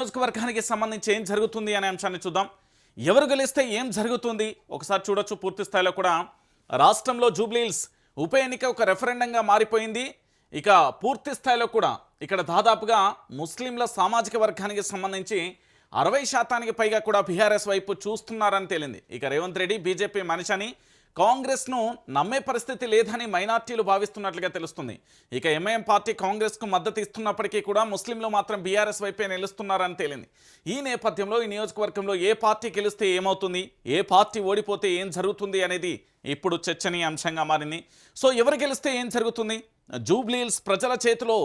నియోజకవర్గానికి సంబంధించి ఏం జరుగుతుంది అనే అంశాన్ని చూద్దాం. ఎవరు గెలిస్తే ఏం జరుగుతుంది ఒకసారి చూడొచ్చు. పూర్తి స్థాయిలో కూడా రాష్ట్రంలో జూబ్లీల్స్ ఉప ఎన్నిక ఒక రెఫరెండంగా మారిపోయింది. ఇక పూర్తి స్థాయిలో కూడా ఇక్కడ దాదాపుగా ముస్లింల సామాజిక వర్గానికి సంబంధించి అరవై శాతానికి పైగా కూడా బీఆర్ఎస్ వైపు చూస్తున్నారని తేలింది. ఇక రేవంత్ రెడ్డి బీజేపీ మనిషని కాంగ్రెస్ను నమ్మే పరిస్థితి లేదని మైనార్టీలు భావిస్తున్నట్లుగా తెలుస్తుంది. ఇక ఎంఐఎం పార్టీ కాంగ్రెస్కు మద్దతు ఇస్తున్నప్పటికీ కూడా ముస్లింలు మాత్రం బీఆర్ఎస్ వైపే నిలుస్తున్నారని తేలింది. ఈ నేపథ్యంలో ఈ నియోజకవర్గంలో ఏ పార్టీ గెలిస్తే ఏమవుతుంది? ఏ పార్టీ ఓడిపోతే ఏం జరుగుతుంది అనేది ఇప్పుడు చర్చనీయాంశంగా మారింది. సో ఎవరు గెలిస్తే ఏం జరుగుతుంది? జూబ్లీల్స్ ప్రజల చేతిలో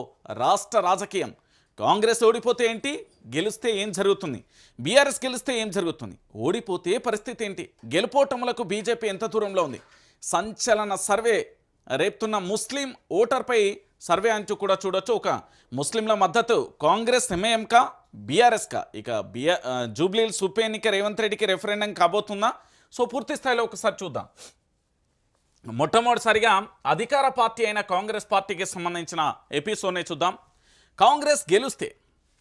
రాష్ట్ర రాజకీయం. కాంగ్రెస్ ఓడిపోతే ఏంటి? గెలిస్తే ఏం జరుగుతుంది? బీఆర్ఎస్ గెలిస్తే ఏం జరుగుతుంది? ఓడిపోతే పరిస్థితి ఏంటి? గెలుపోటములకు బీజేపీ ఎంత దూరంలో ఉంది? సంచలన సర్వే రేపుతున్న ముస్లిం ఓటర్పై సర్వే అంటూ కూడా చూడొచ్చు. ఒక ముస్లింల మద్దతు కాంగ్రెస్ ఎంఏఎంకా బీఆర్ఎస్కా? ఇక బిఆర్ జూబ్లీల్ ఉప ఎన్నిక రేవంత్ రెడ్డికి రెఫరెండం కాబోతుందా? సో పూర్తి స్థాయిలో ఒకసారి చూద్దాం. మొట్టమొదటిసారిగా అధికార పార్టీ అయిన కాంగ్రెస్ పార్టీకి సంబంధించిన ఎపిసోడ్ని చూద్దాం. కాంగ్రెస్ గెలుస్తే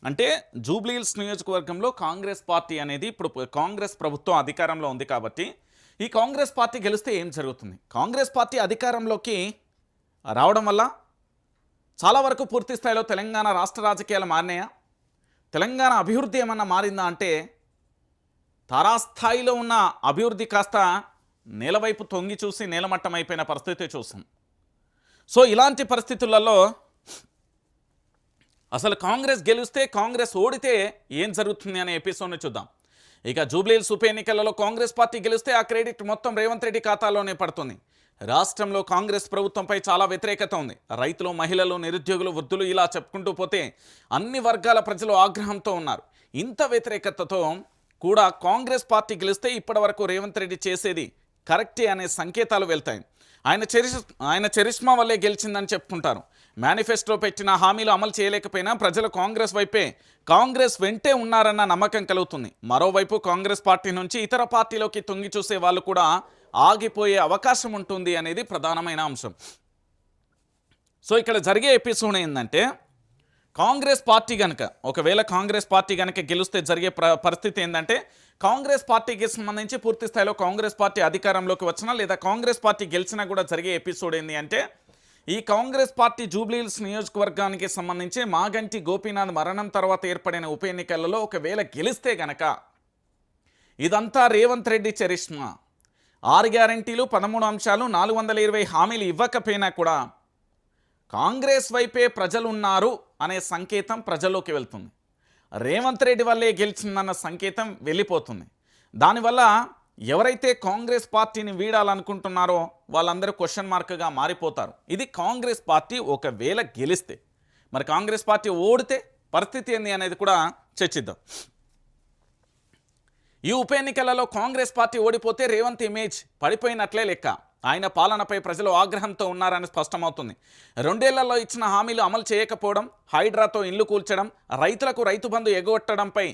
అంటే జూబ్లీహిల్స్ నియోజకవర్గంలో కాంగ్రెస్ పార్టీ అనేది ఇప్పుడు కాంగ్రెస్ ప్రభుత్వం అధికారంలో ఉంది కాబట్టి ఈ కాంగ్రెస్ పార్టీ గెలిస్తే ఏం జరుగుతుంది? కాంగ్రెస్ పార్టీ అధికారంలోకి రావడం వల్ల చాలా వరకు పూర్తి స్థాయిలో తెలంగాణ రాష్ట్ర రాజకీయాలు మారినాయా? తెలంగాణ అభివృద్ధి ఏమన్నా మారిందా అంటే తారాస్థాయిలో ఉన్న అభివృద్ధి కాస్త నేలవైపు తొంగి చూసి నేలమట్టం అయిపోయిన పరిస్థితి చూసాం. సో ఇలాంటి పరిస్థితులలో అసలు కాంగ్రెస్ గెలిస్తే కాంగ్రెస్ ఓడితే ఏం జరుగుతుంది అనే ఎపిసోడ్ని చూద్దాం. ఇక జూబ్లీహిల్స్ ఉప ఎన్నికలలో కాంగ్రెస్ పార్టీ గెలిస్తే ఆ క్రెడిట్ మొత్తం రేవంత్ రెడ్డి ఖాతాలోనే పడుతుంది. రాష్ట్రంలో కాంగ్రెస్ ప్రభుత్వంపై చాలా వ్యతిరేకత ఉంది. రైతులు మహిళలు నిరుద్యోగులు వృద్ధులు ఇలా చెప్పుకుంటూ పోతే అన్ని వర్గాల ప్రజలు ఆగ్రహంతో ఉన్నారు. ఇంత వ్యతిరేకతతో కూడా కాంగ్రెస్ పార్టీ గెలిస్తే ఇప్పటివరకు రేవంత్ రెడ్డి చేసేది కరెక్టే అనే సంకేతాలు వెళ్తాయి. ఆయన చరిష్ ఆయన చరిష్మా వల్లే గెలిచిందని చెప్పుకుంటారు. మేనిఫెస్టో పెట్టిన హామీలు అమలు చేయలేకపోయినా ప్రజలు కాంగ్రెస్ వైపే కాంగ్రెస్ వెంటే ఉన్నారన్న నమ్మకం కలుగుతుంది. మరోవైపు కాంగ్రెస్ పార్టీ నుంచి ఇతర పార్టీలోకి తొంగి చూసే వాళ్ళు కూడా ఆగిపోయే అవకాశం ఉంటుంది అనేది ప్రధానమైన అంశం. సో ఇక్కడ జరిగే ఎపిసోడ్ ఏంటంటే కాంగ్రెస్ పార్టీ కనుక ఒకవేళ కాంగ్రెస్ పార్టీ కనుక గెలిస్తే జరిగే పరిస్థితి ఏంటంటే కాంగ్రెస్ పార్టీకి సంబంధించి పూర్తి స్థాయిలో కాంగ్రెస్ పార్టీ అధికారంలోకి వచ్చినా లేదా కాంగ్రెస్ పార్టీ గెలిచినా కూడా జరిగే ఎపిసోడ్ ఏంటి అంటే ఈ కాంగ్రెస్ పార్టీ జూబ్లీహిల్స్ నియోజకవర్గానికి సంబంధించి మాగంటి గోపీనాథ్ మరణం తర్వాత ఏర్పడిన ఉప ఎన్నికలలో ఒకవేళ గెలిస్తే గనక ఇదంతా రేవంత్ రెడ్డి చరిష్మా. ఆరు గ్యారంటీలు పదమూడు అంశాలు నాలుగు వందల ఇరవై హామీలు ఇవ్వకపోయినా కూడా కాంగ్రెస్ వైపే ప్రజలు ఉన్నారు అనే సంకేతం ప్రజల్లోకి వెళ్తుంది. రేవంత్ రెడ్డి వల్లే గెలిచిందన్న సంకేతం వెళ్ళిపోతుంది. దానివల్ల ఎవరైతే కాంగ్రెస్ పార్టీని వీడాలనుకుంటున్నారో వాళ్ళందరూ క్వశ్చన్ మార్క్గా మారిపోతారు. ఇది కాంగ్రెస్ పార్టీ ఒకవేళ గెలిస్తే మరి కాంగ్రెస్ పార్టీ ఓడితే పరిస్థితి ఏంది అనేది కూడా చర్చిద్దాం. ఈ ఉప ఎన్నికలలో కాంగ్రెస్ పార్టీ ఓడిపోతే రేవంత్ ఇమేజ్ పడిపోయినట్లే లెక్క. ఆయన పాలనపై ప్రజలు ఆగ్రహంతో ఉన్నారని స్పష్టమవుతుంది. రెండేళ్ళలో ఇచ్చిన హామీలు అమలు చేయకపోవడం హైడ్రాతో ఇల్లు కూల్చడం రైతులకు రైతు బంధు ఎగొట్టడంపై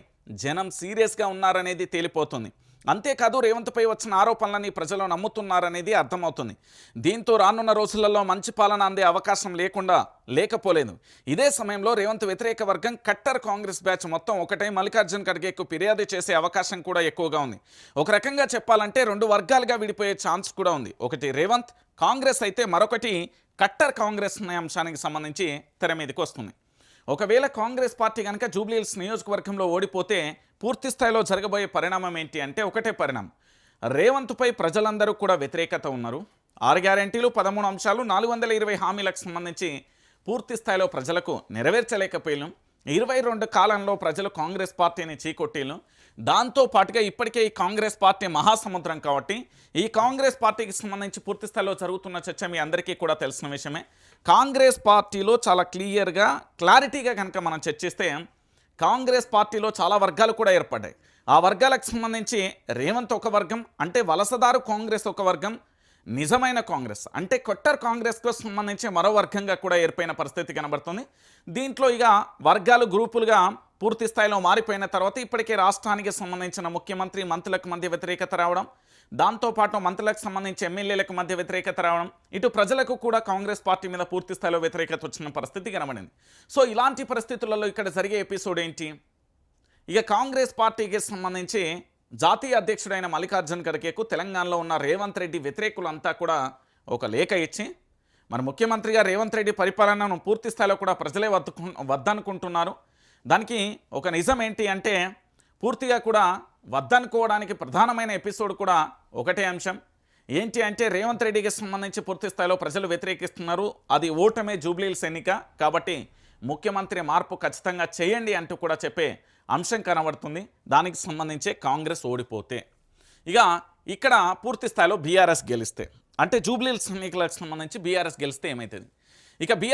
జనం సీరియస్గా ఉన్నారనేది తేలిపోతుంది. అంతేకాదు రేవంత్పై వచ్చిన ఆరోపణలని ప్రజలు నమ్ముతున్నారనేది అర్థమవుతుంది. దీంతో రానున్న రోజులలో మంచి పాలన అందే అవకాశం లేకుండా లేకపోలేదు. ఇదే సమయంలో రేవంత్ వ్యతిరేక వర్గం కట్టర్ కాంగ్రెస్ బ్యాచ్ మొత్తం ఒకటే మల్లికార్జున్ ఖర్గేకు ఫిర్యాదు చేసే అవకాశం కూడా ఎక్కువగా ఉంది. ఒక రకంగా చెప్పాలంటే రెండు వర్గాలుగా విడిపోయే ఛాన్స్ కూడా ఉంది. ఒకటి రేవంత్ కాంగ్రెస్ అయితే మరొకటి కట్టర్ కాంగ్రెస్ అనే అంశానికి సంబంధించి తెర మీదకి వస్తుంది. ఒకవేళ కాంగ్రెస్ పార్టీ కనుక జూబ్లీహిల్స్ నియోజకవర్గంలో ఓడిపోతే పూర్తి స్థాయిలో జరగబోయే పరిణామం ఏంటి అంటే ఒకటే పరిణామం. రేవంత్పై ప్రజలందరూ కూడా వ్యతిరేకత ఉన్నారు. ఆరు గ్యారెంటీలు పదమూడు అంశాలు నాలుగు వందల ఇరవై హామీలకు సంబంధించి పూర్తి స్థాయిలో ప్రజలకు నెరవేర్చలేకపోయాం ఇరవై రెండు కాలంలో ప్రజలు కాంగ్రెస్ పార్టీని చీకొట్టిలు దాంతో పాటుగా ఇప్పటికే ఈ కాంగ్రెస్ పార్టీ మహాసముద్రం కాబట్టి ఈ కాంగ్రెస్ పార్టీకి సంబంధించి పూర్తి స్థాయిలో జరుగుతున్న చర్చ మీ అందరికీ కూడా తెలిసిన విషయమే. కాంగ్రెస్ పార్టీలో చాలా క్లియర్గా క్లారిటీగా కనుక మనం చర్చిస్తే కాంగ్రెస్ పార్టీలో చాలా వర్గాలు కూడా ఏర్పడ్డాయి. ఆ వర్గాలకు సంబంధించి రేవంత్ ఒక వర్గం అంటే వలసదారు కాంగ్రెస్ ఒక వర్గం నిజమైన కాంగ్రెస్. అంటే కొట్టర్ కాంగ్రెస్కు సంబంధించి మరో వర్గంగా కూడా ఏర్పడిన పరిస్థితి కనబడుతుంది. దీంట్లో ఇక వర్గాలు గ్రూపులుగా పూర్తి స్థాయిలో మారిపోయిన తర్వాత ఇప్పటికే రాష్ట్రానికి సంబంధించిన ముఖ్యమంత్రి మంత్రులకు మధ్య వ్యతిరేకత రావడం దాంతోపాటు మంత్రులకు సంబంధించి ఎమ్మెల్యేలకు మధ్య వ్యతిరేకత రావడం ఇటు ప్రజలకు కూడా కాంగ్రెస్ పార్టీ మీద పూర్తి స్థాయిలో వ్యతిరేకత వచ్చిన పరిస్థితి కనబడింది. సో ఇలాంటి పరిస్థితులలో ఇక్కడ జరిగే ఎపిసోడ్ ఏంటి? ఇక కాంగ్రెస్ పార్టీకి సంబంధించి జాతీయ అధ్యక్షుడైన మల్లికార్జున్ ఖర్గేకు తెలంగాణలో ఉన్న రేవంత్ రెడ్డి వ్యతిరేకులంతా కూడా ఒక లేఖ ఇచ్చి మరి ముఖ్యమంత్రిగా రేవంత్ రెడ్డి పరిపాలనను పూర్తి స్థాయిలో కూడా ప్రజలే వద్దుకు వద్దనుకుంటున్నారు. దానికి ఒక నిజం ఏంటి అంటే పూర్తిగా కూడా వద్దనుకోవడానికి ప్రధానమైన ఎపిసోడ్ కూడా ఒకటే అంశం. ఏంటి అంటే రేవంత్ రెడ్డికి సంబంధించి పూర్తి స్థాయిలో ప్రజలు వ్యతిరేకిస్తున్నారు. అది ఓటమే జూబ్లీల్స్ ఎన్నిక కాబట్టి ముఖ్యమంత్రి మార్పు ఖచ్చితంగా చేయండి అంటూ కూడా చెప్పే అంశం కనబడుతుంది. దానికి సంబంధించే కాంగ్రెస్ ఓడిపోతే. ఇక ఇక్కడ పూర్తి స్థాయిలో బీఆర్ఎస్ గెలిస్తే. అంటే జూబ్లీల్స్ ఎన్నికలకు సంబంధించి బీఆర్ఎస్ గెలిస్తే ఏమవుతుంది ఇక బీఆర్